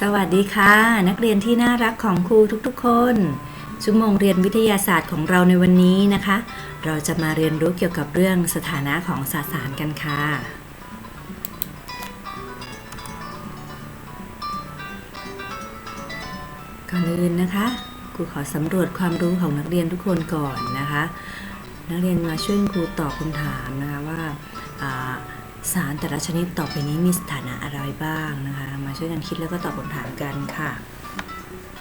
สวัสดีค่ะ นักเรียนที่น่ารักของครูทุกๆ คน ชั่วโมงเรียนวิทยาศาสตร์ของเราในวันนี้นะคะ เราจะมาเรียนรู้เกี่ยวกับเรื่องสถานะของสสารกันค่ะ ก่อนอื่นนะคะครูขอสำรวจความรู้ของนักเรียนทุกคนก่อนนะคะ นักเรียนมาช่วยครูตอบคำถามนะคะว่าอ่า สารแต่ละชนิดต่อไปนี้มีสถานะอะไรบ้างนะคะ มาช่วยกันคิดแล้วก็ตอบคำถามกันค่ะ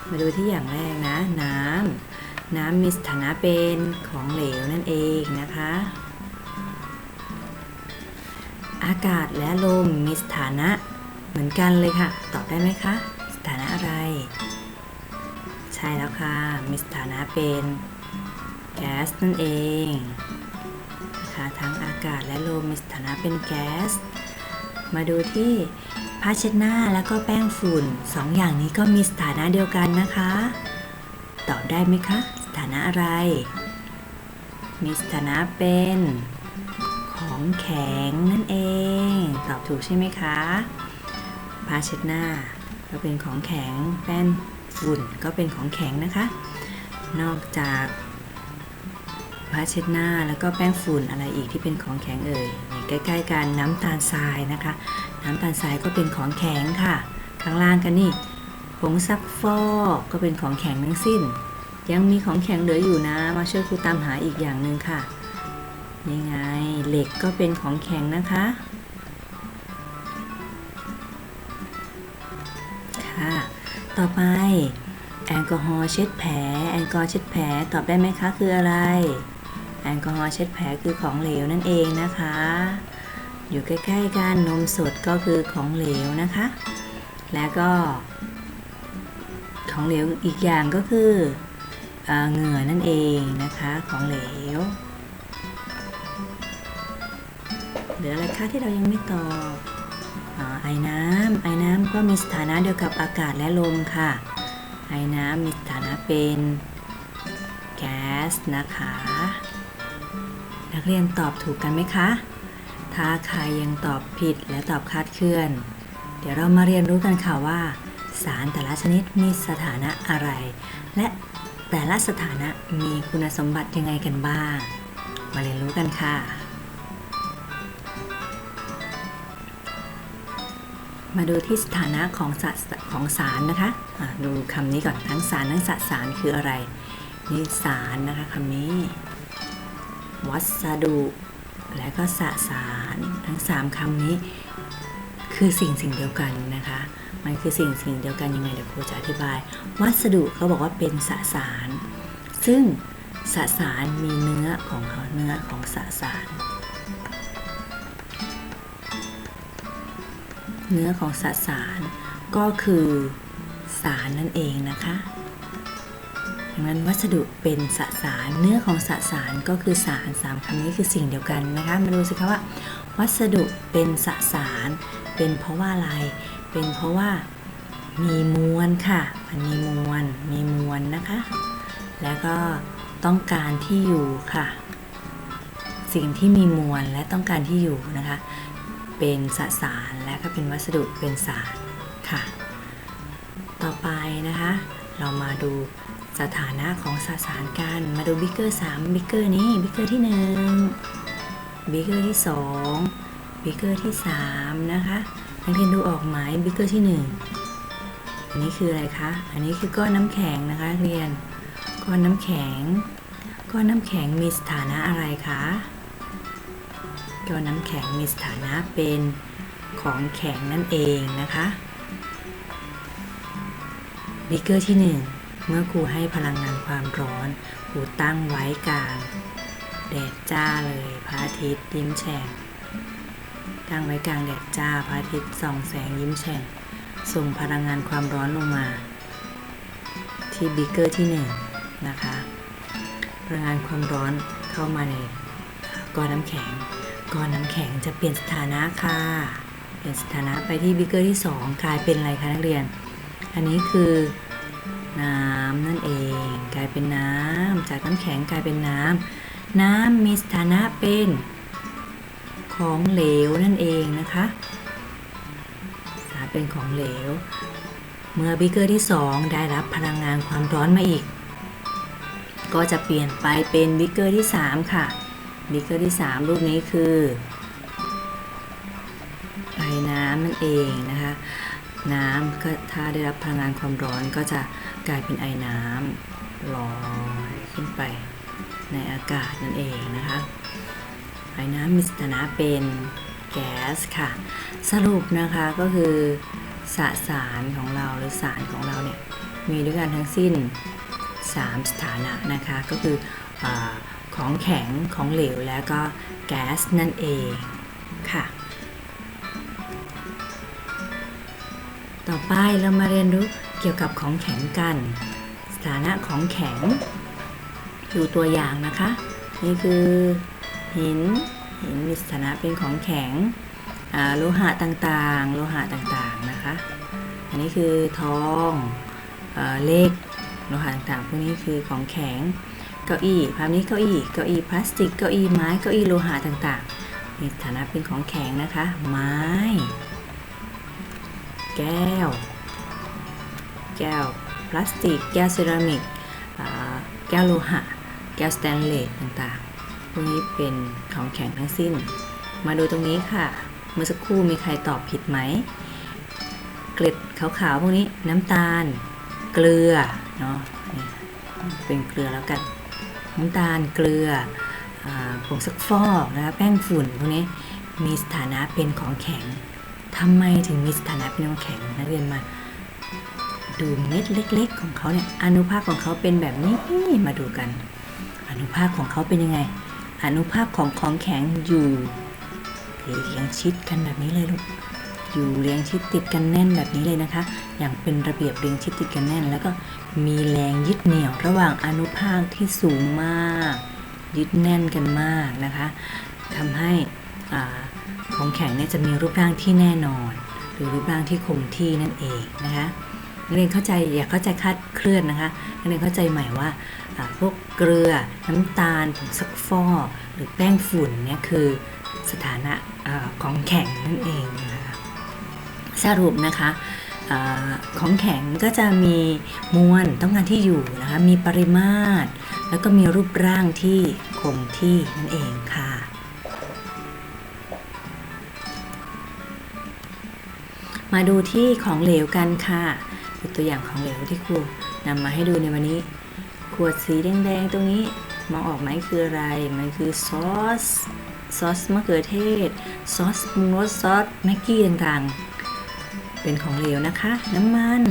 มาดูที่อย่างแรกนะ น้ำน้ำมีสถานะเป็นของเหลวนั่นเองนะคะ อากาศและลมมีสถานะเหมือนกันเลยค่ะ ตอบได้ไหมคะ สถานะอะไร ใช่แล้วค่ะ มีสถานะเป็นแก๊สนั่นเอง นะคะทั้งอากาศและลมมีสถานะเป็นแก๊ส มาดูที่ผ้าเช็ดหน้าแล้วก็แป้งฝุ่นสองอย่างนี้ก็มีสถานะเดียวกันนะคะ ตอบได้ไหมคะ สถานะอะไร มีสถานะเป็นของแข็งนั่นเอง ตอบถูกใช่ไหมคะผ้าเช็ดหน้าก็เป็นของแข็งแป้นฝุ่นก็เป็นของแข็งนะคะ นอกจาก ผ้าเช็ดหน้าแล้วก็แป้งฝุ่นอะไรอีกที่เป็นของแข็งเอ่ยใกล้ๆกันน้ำตาลทรายนะคะ น้ำตาลทรายก็เป็นของแข็งค่ะ ข้างล่างกันนี่ผงซักฟอกก็เป็นของแข็งทั้งสิ้น ยังมีของแข็งเหลืออยู่นะมาช่วยครูตามหาอีกอย่างหนึ่งค่ะนี่ไงเหล็กก็เป็นของแข็งนะคะค่ะต่อไปแอลกอฮอล์เช็ดแผลแอลกอฮอล์เช็ดแผลตอบได้ไหมคะคืออะไร แอลกอฮอล์เช็ดแผลคือของเหลวนั่นเองนะคะ อยู่ใกล้ๆกันนมสดก็คือของเหลวนะคะ แล้วก็ ของเหลวอีกอย่างก็คือเอ่อเหงื่อนั่นเองนะคะของเหลวเหลืออะไรคะที่เรายังไม่ตอบอ๋อไอ้น้ำไอ้น้ำก็มีสถานะเดียวกับอากาศและลมค่ะ ไอ้น้ำมีสถานะเป็นแก๊สนะคะ นักเรียนตอบถูกกันไหมคะ ถ้าใครยังตอบผิดและตอบคาดเคลื่อน เดี๋ยวเรามาเรียนรู้กันค่ะว่า สารแต่ละชนิดมีสถานะอะไร และแต่ละสถานะมีคุณสมบัติยังไงกันบ้าง มาเรียนรู้กันค่ะ มาดูที่สถานะของสสของสารนะคะะดูคำนี้ก่อนทั้งสารทั้งสสารคืออะไร นี่สารนะคะคำนี้ วัสดุ และก็สสารทั้ง 3คำนี้ คือสิ่งสิ่งเดียวกันนะคะ มันคือสิ่งสิ่งเดียวกันยังไงเดี๋ยวครูจะอธิบาย วัสดุเขาบอกว่าเป็นสสาร ซึ่งสสารมีเนื้อของเขาเนื้อของสสาร เนื้อของสสารก็คือสารนั่นเองนะคะ งนั้นวัสดุเป็นสสาร เนื้อของสสารก็คือสารสามคำนี้คือสิ่งเดียวกันนะคะ มาดูสิคะว่า วัสดุเป็นสสาร เป็นเพราะว่าอะไร เป็นเพราะว่ามีมวลค่ะ มันมีมวล มีมวลนะคะ แล้วก็ต้องการที่อยู่ค่ะ สิ่งที่มีมวลและต้องการที่อยู่นะคะ เป็นสสารและก็เป็นวัสดุเป็นสารค่ะ ต่อไปนะคะ เรามาดู สถานะของสสารกัน มาดูบิ๊กเกอร์3บิ๊กเกอร์นี้บิ๊กเกอร์ที่1บิ๊กเกอร์ที่2บิ๊กเกอร์ที่3นะคะนักเรียนดูออกไหมบิ๊กเกอร์ที่1อันนี้คืออะไรคะ อันนี้คือก้อนน้ำแข็งนะคะเรียน ก้อนน้ำแข็ง ก้อนน้ำแข็งมีสถานะอะไรคะ ก้อนน้ำแข็งมีสถานะเป็นของแข็งนั่นเองนะคะบิ๊กเกอร์ที่1 เมื่อครูให้พลังงานความร้อนครูตั้งไว้กลาง แดดจ้าเลยพระอาทิตย์ยิ้มแฉ่งตั้งไว้กลางแดดจ้าพระอาทิตย์ส่องแสงยิ้มแฉ่งส่งพลังงานความร้อนลงมา ที่บิกเกอร์ที่1นะคะพลังงานความร้อนเข้ามาในก้อนน้ำแข็งก้อนน้ำแข็งจะเปลี่ยนสถานะค่ะเปลี่ยนสถานะไปที่บิกเกอร์ที่ 2 กลายเป็นอะไรคะนักเรียน อันนี้คือ น้ำนั่นเอง กลายเป็นน้ำจากน้ำแข็งกลายเป็นน้ำน้ำมีสถานะเป็นของเหลวนั่นเองนะคะสาเป็นของเหลว เมื่อบิกเกอร์ที่ 2 ได้รับพลังงานความร้อนมาอีก ก็จะเปลี่ยนไปเป็นบิกเกอร์ที่ 3 ค่ะบิกเกอร์ที่ 3 รูปนี้คือไอน้ำนั่นเองนะคะ น้ำก็ถ้าได้รับพลังงานความร้อนก็จะกลายเป็นไอน้ำลอยขึ้นไปในอากาศนั่นเองนะคะไอน้ำมีสถานะเป็นแก๊สค่ะ สรุปนะคะก็คือสสารของเราหรือสารของเราเนี่ยมีด้วยกันทั้งสิ้น 3 สถานะนะคะก็คืออของแข็งของเหลวและก็แก๊สนั่นเองค่ะ ต่อไปเรามาเรียนรู้เกี่ยวกับของแข็งกัน สถานะของแข็ง ดูตัวอย่างนะคะ นี่คือหินหินมีสถานะเป็นของแข็งโลหะต่างๆ โลหะต่างๆนะคะ อันนี้คือทองเอเหล็กโลหะต่างๆพวกนี้คือของแข็ง เก้าอี้ภาพนี้เก้าอี้ เก้าอี้พลาสติก เก้าอี้ไม้ เก้าอี้โลหะต่างๆ มีสถานะเป็นของแข็งนะคะ ไม้ แก้ว แก้วพลาสติก แก้วเซรามิก แก้วโลหะ แก้วสแตนเลสต่างๆ พวกนี้เป็นของแข็งทั้งสิ้น มาดูตรงนี้ค่ะ เมื่อสักครู่มีใครตอบผิดไหม เกล็ดขาวๆพวกนี้น้ำตาล เกลือเนาะ เป็นเกลือแล้วกัน น้ำตาล เกลือผงซักฟอกนะคะแป้งฝุ่นพวกนี้มีสถานะเป็นของแข็ง ทำไมถึงมีสถานะเป็นของแข็งนักเรียนมา ดูเม็ดเล็ก ๆ ของเขาเนี่ยอนุภาคของเขาเป็นแบบนี้มาดูกัน อนุภาคของเขาเป็นยังไง อนุภาคของของแข็งอยู่เรียงชิดกันแบบนี้เลยลูกอยู่เรียงชิดติดกันแน่นแบบนี้เลยนะคะ อย่างเป็นระเบียบเรียงชิดติดกันแน่น แล้วก็มีแรงยึดเหนี่ยวระหว่างอนุภาคที่สูงมาก ยึดแน่นกันมากนะคะทำให้อ่า ของแข็งเนี่ยจะมีรูปร่างที่แน่นอน หรือรูปร่างที่คงที่นั่นเองนะคะนักเรียนเข้าใจอย่าเข้าใจคาดเคลื่อนนะคะนักเรียนเข้าใจใหม่ว่าพวกเกลือน้ำตาลผงซักฟอกหรือแป้งฝุ่นเนี่ยคือสถานะอาของแข็งนั่นเองนะคะสรุปนะคะอของแข็งก็จะมีมวลต้องการที่อยู่นะคะมีปริมาตร แล้วก็มีรูปร่างที่คงที่นั่นเองค่ะ มาดูที่ของเหลวกันค่ะตัวอย่างของเหลวที่ครูนำมาให้ดูในวันนี้ ขวดสีแดงๆตรงนี้มองออกไหมคืออะไร มันคือซอส ซอสมะเขือเทศ ซอสปรุงรสซอสแม็กกี้ต่างๆ เป็นของเหลวนะคะ น้ำมัน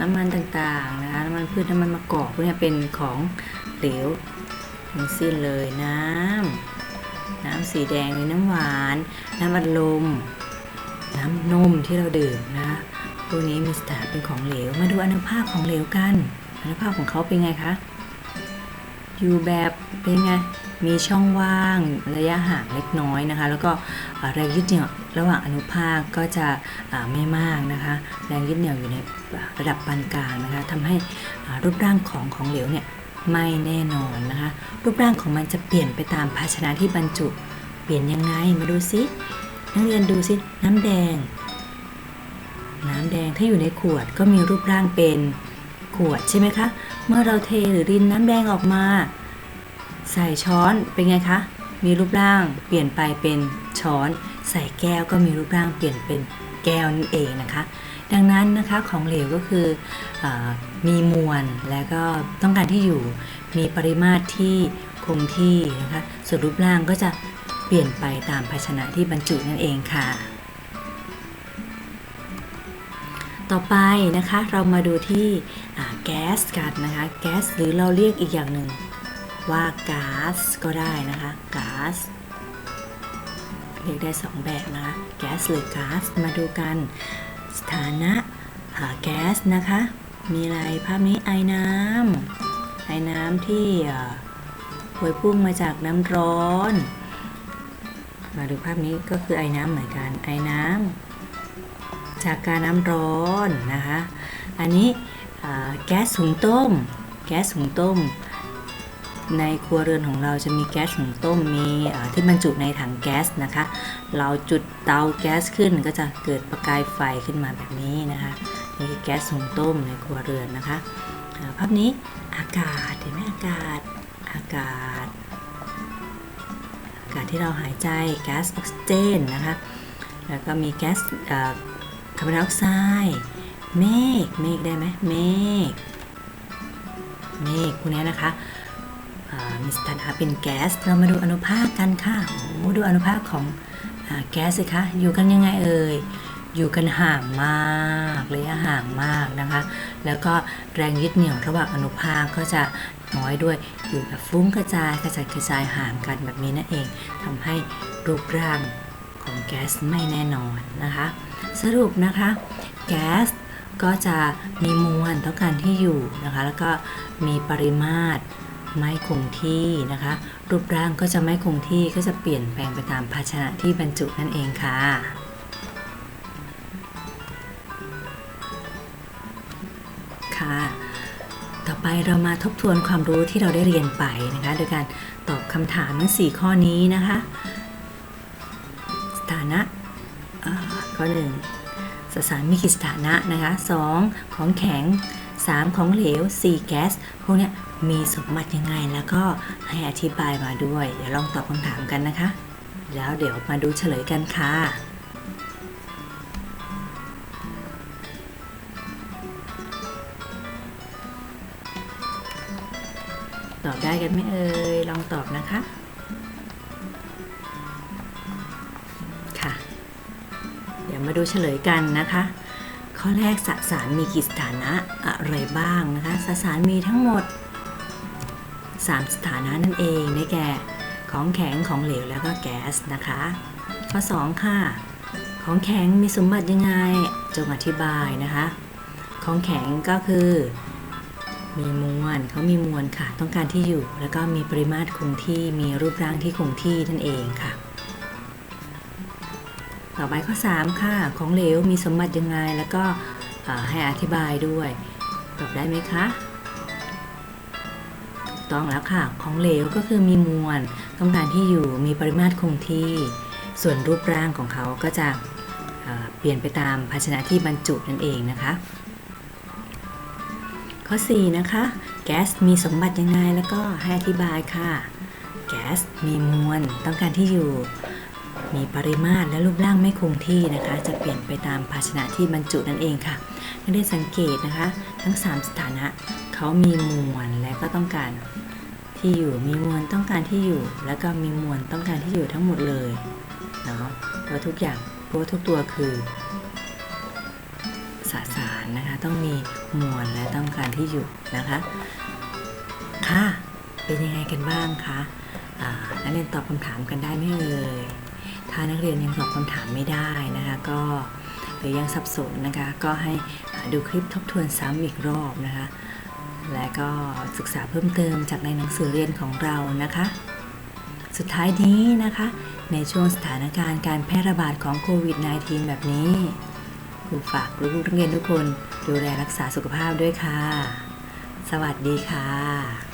น้ำมันต่างๆนะคะน้ำมันพืชน้ำมันมะกอกพวกเนี้เป็นของเหลวทั้งสิ้นเลยน้ำน้ำสีแดงหรือน้ำหวาน น้ำอัดลม น้ำนมที่เราดื่มนะพวนี้มีสถานเป็นของเหลว มาดูอนุภาคของเหลวกัน อนุภาคของเขาเป็นไงคะ อยู่แบบเป็นไง มีช่องว่างระยะห่างเล็กน้อยนะคะ แล้วก็แรงยึดเหนี่ยวระหว่างอนุภาคก็จะไม่มากนะคะ แรงยึดเหนี่ยวอยู่ในระดับปานกลางนะคะทำให้รูปร่างของของเหลวเนี่ยไม่แน่นอนนะคะ รูปร่างของมันจะเปลี่ยนไปตามภาชนะที่บรรจุ เปลี่ยนยังไง มาดูซิ นักเรียนดูซิน้ำแดง น้ำแดงถ้าอยู่ในขวดก็มีรูปร่างเป็นขวดใช่ไหมคะ เมื่อเราเทหรือรินน้ำแดงออกมา ใส่ช้อนเป็นไงคะ มีรูปร่างเปลี่ยนไปเป็นช้อน ใส่แก้วก็มีรูปร่างเปลี่ยนเป็นแก้วนั่นเองนะคะ ดังนั้นนะคะของเหลวก็คืออมีมวลและก็ต้องการที่อยู่มีปริมาตรที่คงที่นะคะส่วนรูปร่างก็จะ เปลี่ยนไปตามภาชนะที่บรรจุนั่นเองค่ะ ต่อไปนะคะเรามาดูที่แก๊สกันนะคะแก๊สหรือเราเรียกอีกอย่างหนึ่งว่าก๊าซก็ได้นะคะก๊าซเรียกได้สองแบบนะคะแก๊สหรือก๊าซมาดูกันสถานะาแก๊สนะคะ มีอะไรภาพนี้ไอ้น้ำไอ้น้ำที่พวยพุ่งมาจากน้ำร้อน มาดูภาพนี้ก็คือไอ้น้ำเหมือนกันไอ้น้ำจากการน้ำร้อนนะคะ อันนี้แก๊สหุงต้ม แก๊สหุงต้ม ในครัวเรือนของเราจะมีแก๊สหุงต้มมีที่บรรจุในถังแก๊สนะคะ เราจุดเตาแก๊สขึ้นก็จะเกิดประกายไฟขึ้นมาแบบนี้นะคะนี่คือแก๊สหุงต้มในครัวเรือนนะคะภาพนี้อากาศเห็นไหมอากาศอากาศอา กาศที่เราหายใจแก๊สออกซิเจนนะคะแล้วก็มีแก๊สคาร์บอนไดออกไซด์เมฆเมฆได้ไหมเมฆเมฆพวกนี้นะคะมีสถานะเป็นแก๊สเรามาดูอนุภาคกันค่ะโอ้โหดูอนุภาคของอแก๊สสิคะอยู่กันยังไงเอ่ยอยู่กันห่างมากระยะห่างมากนะคะ แล้วก็แรงยึดเหนี่ยวระหว่างอนุภาคก็จะ น้อยด้วย อยู่แบบฟุ้งกระจายกระจายกระจายห่างกันแบบนี้นั่นเองทำให้รูปร่างของแก๊สไม่แน่นอนนะคะ สรุปนะคะ แก๊สก็จะมีมวลต้องการที่อยู่นะคะ แล้วก็มีปริมาตรไม่คงที่นะคะ รูปร่างก็จะไม่คงที่ก็จะเปลี่ยนแปลงไปตามภาชนะที่บรรจุนั่นเองค่ะ เรามาทบทวนความรู้ที่เราได้เรียนไปนะคะ โดยการตอบคำถามทั้ง4ข้อนี้นะคะ สถานะข้อหนึ่งสสารมีกี่สถานะนะคะ 2. ของแข็ง 3. ของเหลว 4. แก๊ส พวกนี้มีสมบัติยังไง แล้วก็ให้อธิบายมาด้วย เดี๋ยวลองตอบคำถามกันนะคะ แล้วเดี๋ยวมาดูเฉลยกันค่ะ อบได้กันไหมเอ่ย ลองตอบนะคะ ค่ะ เดี๋ยวมาดูเฉลยกันนะคะ ข้อแรกสสารมีกี่สถานะอะไรบ้างนะคะ สสารมีทั้งหมด 3 สถานะนั่นเองได้แก่ของแข็งของเหลวแล้วก็แก๊สนะคะ ข้อ 2 ค่ะ ของแข็งมีสมบัติยังไงจงอธิบายนะคะ ของแข็งก็คือ มีมวลเขามีมวลค่ะ ต้องการที่อยู่ แล้วก็มีปริมาตรคงที่มีรูปร่างที่คงที่นั่นเองค่ะ ต่อไปข้อ 3 ค่ะ ของเหลวมีสมบัติยังไง แล้วก็ให้อธิบายด้วย ตอบได้ไหมคะต้องแล้วค่ะ ของเหลวก็คือมีมวล ต้องการที่อยู่ มีปริมาตรคงที่ ส่วนรูปร่างของเขาก็จะเปลี่ยนไปตามภาชนะที่บรรจุนั่นเองนะคะ ข้อ 4 นะคะ แก๊สมีสมบัติยังไงแล้วก็ให้อธิบายค่ะ แก๊สมีมวลต้องการที่อยู่ มีปริมาตรและรูปร่างไม่คงที่นะคะ จะเปลี่ยนไปตามภาชนะที่บรรจุนั่นเองค่ะนักเรียนสังเกตนะคะ ทั้ง 3 สถานะเขามีมวลและก็ต้องการที่อยู่มีมวลต้องการที่อยู่ แล้วก็มีมวลต้องการที่อยู่ทั้งหมดเลยเนาะเพราะทุกอย่างเพราะว่าทุกตัวคือ สสารนะคะ ต้องมีมวลและต้องการที่อยู่นะคะ ค่ะ เป็นยังไงกันบ้างคะนักเรียนตอบคำถามกันได้ไหมเอ่ยถ้านักเรียนยังตอบคำถามไม่ได้นะคะ ก็หรือยังสับสนนะคะ ก็ให้ดูคลิปทบทวนซ้ำอีกรอบนะคะ และก็ศึกษาเพิ่มเติมจากในหนังสือเรียนของเรานะคะ สุดท้ายนี้นะคะ ในช่วงสถานการณ์การแพร่ระบาดของโควิด -19 แบบนี้ คุณฝากลูกๆนักเรียนทุกคน ดูแลรักษาสุขภาพด้วยค่ะ สวัสดีค่ะ